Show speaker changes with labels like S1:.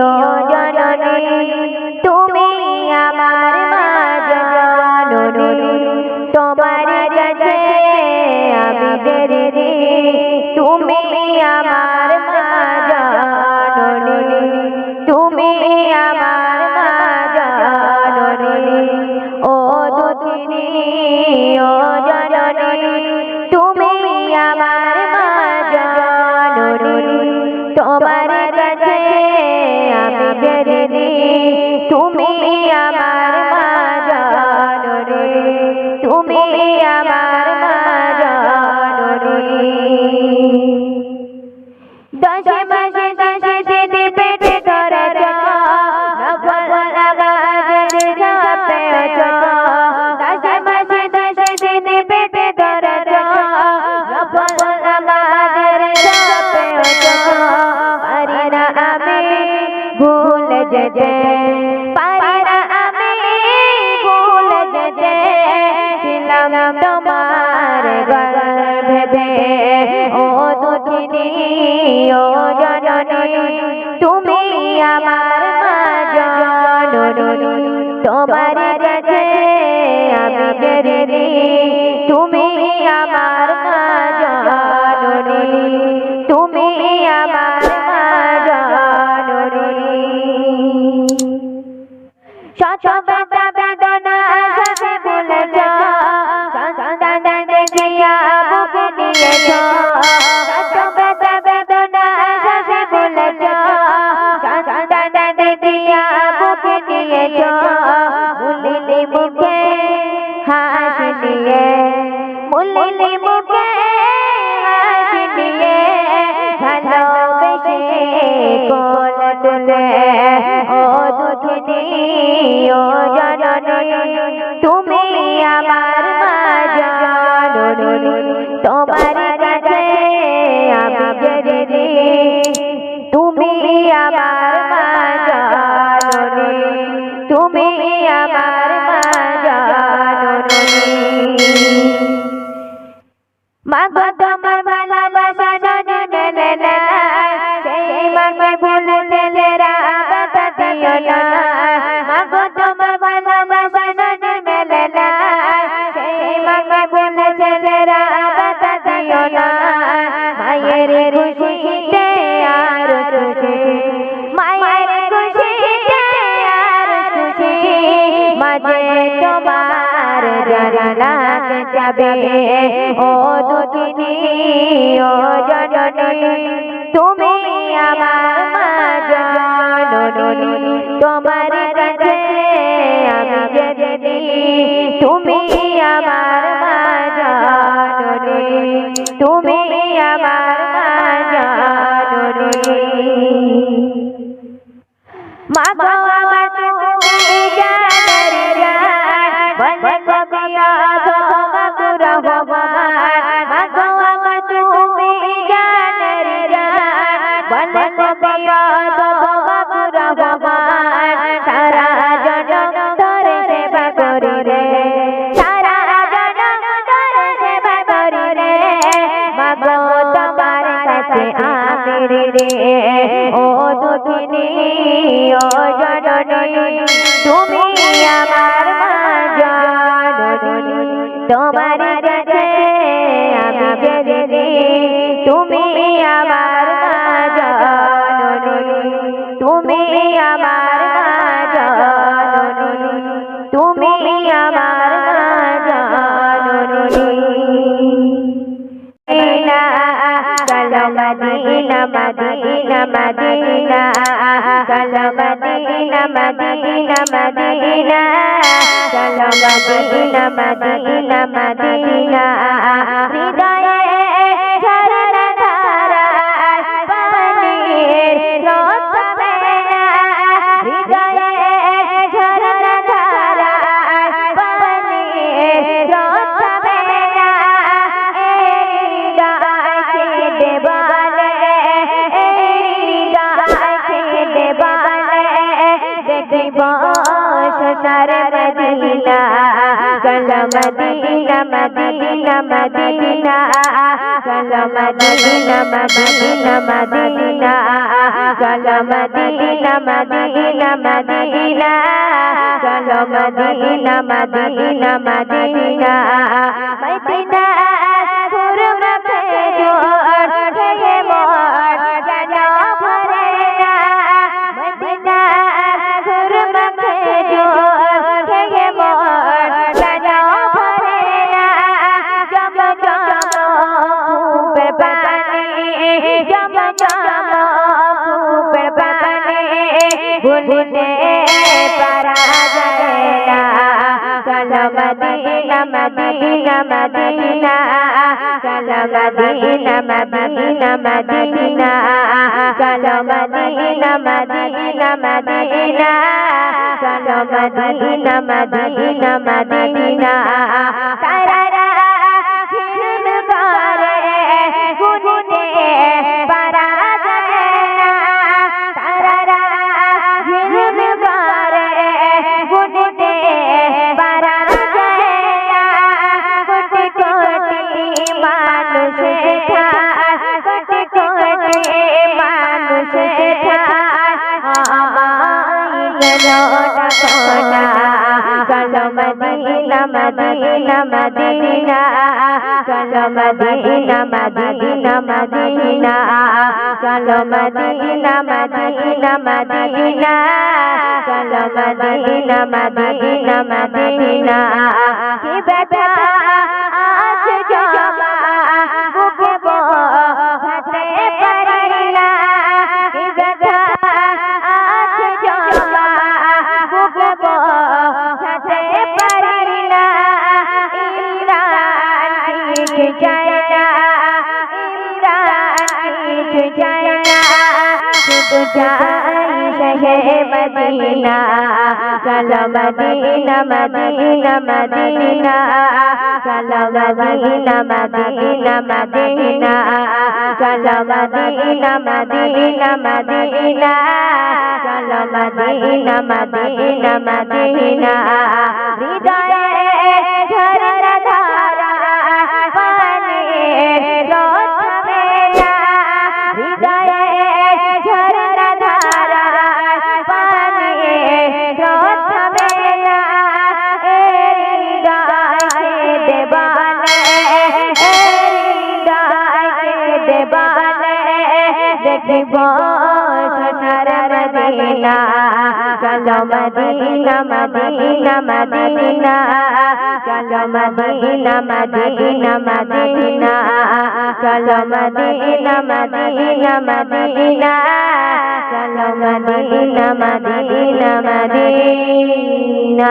S1: জননী, তুমি আমার মা জননী তোমার কাছে আমি দেরি তুমি আমার মা জননী তুমি আমার মা জননী ও দুদিনী ও জননী তুমি আমার জননী দশে মাসে দশে দিনে পেটে ধরে নফল নামাজের তুমি আমার মা জননী। তোমার কাছে আমি বেরিনি তুমি আমার মা তুমি আমার মা শত সন্তান বুকে নিয়েছ মুলিনি মুখে হাসি দিয়ে মুলিনি মুখে হাসি দিয়ে ভালোবেসে কোল তুলে, ও দুদিনী ও জননী, তুমি আমার মাগো তোমার ভালোবাসা জানে মেলে না সেই মাকে ভুলে ছেলেরা বাতা দিও না তোমার বাতা দিও না মায়ের খুশি মায়ের খুশি মাঝে তোমার জানালাত যাবে ও দুদিনী ও জননী তুমি আমার মা জননী তোমার ও দুদিনী ও জননী তুমি আমার মদিনা মদিনা মদিনা চলো মদিনা মদিনা মদিনা চলো মদিনা মদিনা মদিনা শশার মদিনা কল মদিনা মদিনা মদিনা কল মদিনা মদিনা মদিনা কল মদিনা মদিনা মদিনা কল মদিনা মদিনা মদিনা মদিনা ভুলতে পারা যায় না। চলো মদিনা মদিনা। মদিনা চলো মদিনা মদিনা মদিনা চলো মদিনা মদিনা মদিনা চলো মদিনা মদিনা মদিনা চলো মদিনা মদিনা মদিনা কি ব্যথা মদিনা চলো মদিনা মদিনা মদিনা চলো মদিনা মদিনা মদিনা চলো মদিনা মদিনা মদিনা চলো মদিনা মদিনা মদিনা হৃদয়ে দেখিব সোনার মদিনা, চলো মদিনা মদিনা মদিনা, চলো মদিনা মদিনা মদিনা, চলো মদিনা মদিনা মদিনা, চলো মদিনা মদিনা মদিনা।